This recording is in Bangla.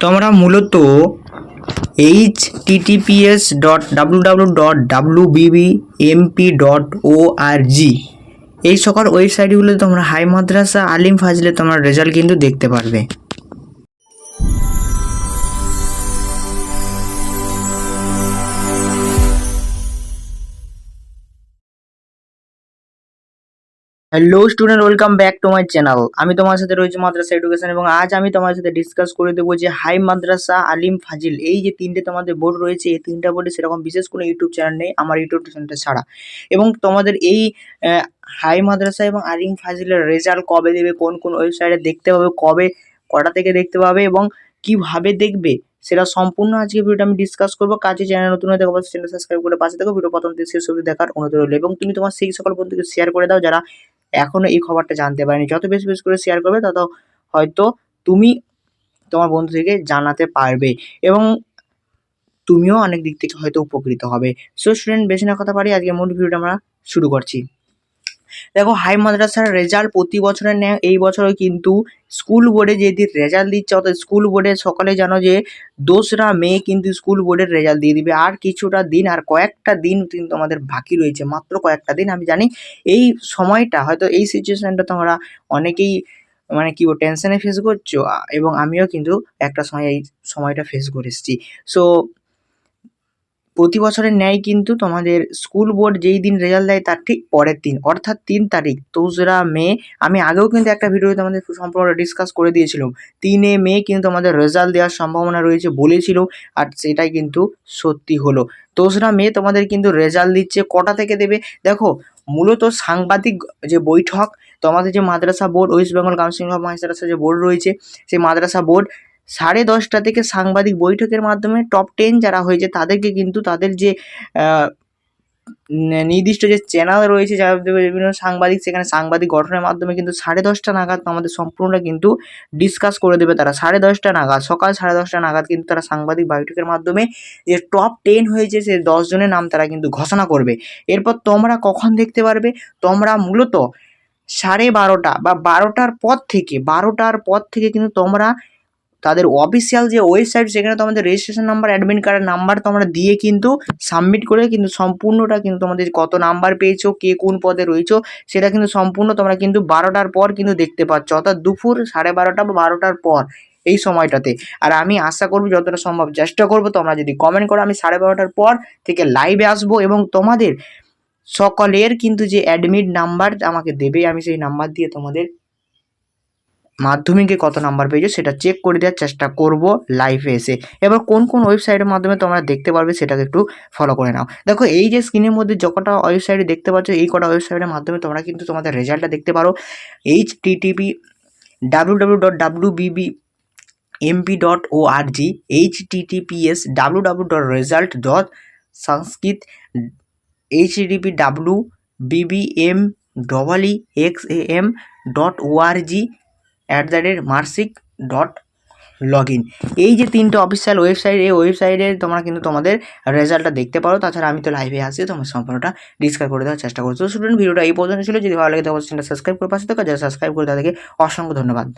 তোমরা মূলত H TTPS dot W W dot W BB MP dot O R G এই সকল ওয়েবসাইটগুলোতে তোমরা হাই মাদ্রাসা আলিম ফাজলে তোমার রেজাল্ট কিন্তু দেখতে পারবে। Hello student welcome back to my channel আমি তোমার সাথে রয়েছে মাদ্রাসা এডুকেশন এবং আজ আমি তোমার সাথে ডিসকাস করে দেবো যে হাই মাদ্রাসা আলিম ফাজিল। এই যে তিনটে তোমাদের বোর্ড রয়েছে, এই তিনটা বোর্ডে সেরকম বিশেষ কোনো ইউটিউব চ্যানেল নেই, আমার ইউটিউব চ্যানেলটা ছাড়া। এবং তোমাদের এই হাই মাদ্রাসা এবং আলিম ফাজিলের রেজাল্ট কবে দেবে, কোন কোন ওয়েবসাইটে দেখতে পাবে, কবে, কটা থেকে দেখতে পাবে এবং কীভাবে দেখবে, সেটা সম্পূর্ণ আজকে ভিডিওটা আমি ডিসকাস করব। কাজে চ্যানেল নতুন হয়ে দেখো চ্যানেল সাবস্ক্রাইব করে পাশে দেখো ভিডিও প্রথম থেকে শেষ অবধি দেখার অনুরোধ রইল। এবং তুমি তোমার সেই সকল বন্ধুকে শেয়ার করে দাও যারা এখনও এই খবরটা জানতে পারেনি। যত বেশি বেশি করে শেয়ার করবে, তত হয়তো তুমি তোমার বন্ধু থেকে জানাতে পারবে এবং তুমিও অনেক দিক থেকে হয়তো উপকৃত হবে। সো স্টুডেন্ট বেশি না কথা পারি আজকে মূল ভিডিওটা আমরা শুরু করছি। দেখো হাই মাদ্রাসার রেজাল্ট প্রতি বছরের ন্যায় এই বছরও কিন্তু স্কুল বোর্ডে যেদিন রেজাল্ট দিচ্ছে, অর্থাৎ স্কুল বোর্ডে সকালে জানো যে দোসরা মে কিন্তু স্কুল বোর্ডের রেজাল্ট দিয়ে দিবে। আর কিছুটা দিন, আর কয়েকটা দিন কিন্তু আমাদের বাকি রয়েছে। মাত্র কয়েকটা দিন, আমি জানি এই সময়টা, হয়তো এই সিচুয়েশনটা তোমরা অনেকেই মানে কি টেনশনে ফেস করছ এবং আমিও কিন্তু একটা সময় এই সময়টা ফেস করে এসেছি। সো প্রতি বছরের ন্যায় কিন্তু তোমাদের স্কুল বোর্ড যেই দিন রেজাল্ট দেয় তার ঠিক পরের দিন, অর্থাৎ তিন তারিখ, দোসরা মে। আমি আগেও কিন্তু একটা ভিডিওতে আমাদের সম্পূর্ণ ডিসকাস করে দিয়েছিলাম। তিনে মে কিন্তু আমাদের রেজাল্ট দেওয়ার সম্ভাবনা রয়েছে বলেছিল আর সেটাই কিন্তু সত্যি হলো। দোসরা মে তোমাদের কিন্তু রেজাল্ট দিচ্ছে, কটা থেকে দেবে? দেখো, মূলত সাংবাদিক যে বৈঠক, তোমাদের যে Madrasah board West Bengal council of Madrasah যে বোর্ড রয়েছে, সেই মাদ্রাসা বোর্ড সাড়ে দশটা থেকে সাংবাদিক বৈঠকের মাধ্যমে টপ টেন যারা হয়েছে তাদেরকে কিন্তু তাদের যে নির্দিষ্ট যে চ্যানেল রয়েছে যারা বিভিন্ন সাংবাদিক, সেখানে সাংবাদিক গঠনের মাধ্যমে কিন্তু সাড়ে দশটা নাগাদ আমাদের সম্পূর্ণটা কিন্তু ডিসকাস করে দেবে তারা। সাড়ে দশটা নাগাদ, সকাল সাড়ে দশটা নাগাদ কিন্তু তারা সাংবাদিক বৈঠকের মাধ্যমে যে টপ টেন হয়েছে সে দশ জনের নাম তারা কিন্তু ঘোষণা করবে। এরপর তোমরা কখন দেখতে পারবে? তোমরা মূলত সাড়ে বারোটা বা বারোটার পর থেকে, বারোটার পর থেকে কিন্তু তোমরা তাদের অফিসিয়াল যে ওয়েবসাইট সেখানে তোমাদের রেজিস্ট্রেশন নাম্বার অ্যাডমিট কার্ডের নাম্বার তোমরা দিয়ে কিন্তু সাবমিট করে কিন্তু সম্পূর্ণটা কিন্তু তোমাদের কত নাম্বার পেয়েছ, কে কোন পদে রয়েছো, সেটা কিন্তু সম্পূর্ণ তোমরা কিন্তু বারোটার পর কিন্তু দেখতে পাচ্ছ। অর্থাৎ দুপুর সাড়ে বারোটা বা বারোটার পর এই সময়টাতে। আর আমি আশা করব যতটা সম্ভব চেষ্টা করব, তোমরা যদি কমেন্ট করো, আমি সাড়ে বারোটার পর থেকে লাইভে আসব এবং তোমাদের সকলের কিন্তু যে অ্যাডমিট নাম্বার আমাকে দেবে, আমি সেই নাম্বার দিয়ে তোমাদের মাধ্যমিকে কত নাম্বার পেয়েছ সেটা চেক করে দেওয়ার চেষ্টা করব লাইভে এসে। এবার কোন কোন ওয়েবসাইটের মাধ্যমে তোমরা দেখতে পারবে সেটাকে একটু ফলো করে নাও। দেখো, এই যে স্ক্রিনের মধ্যে যে কটা ওয়েবসাইটে দেখতে পাচ্ছ, এই কটা ওয়েবসাইটের মাধ্যমে তোমরা কিন্তু তোমাদের রেজাল্টটা দেখতে পারো। H TTP W W dot MP dot O R G H TTPS W W dot result dot Sanskrit H TP W BBM double E X A M dot O R G at the rate মার্সিক dot log in এই যে তিনটে অফিসিয়াল ওয়েবসাইট এই ওয়েবসাইটে তোমরা কিন্তু তোমাদের রেজাল্টটা দেখতে পারো। তাছাড়া আমি তো লাইভে আসি তোমার সম্পূর্ণটা ডিসকাস করে দেওয়ার চেষ্টা করছি। স্টুডেন্ট ভিডিওটা এই পর্যন্ত ছিল। যদি ভালো লাগে, তো অবশ্যই সাবস্ক্রাইব করে পাশে থাকো। যারা সাবস্ক্রাইব করে তাদেরকে অসংখ্য ধন্যবাদ।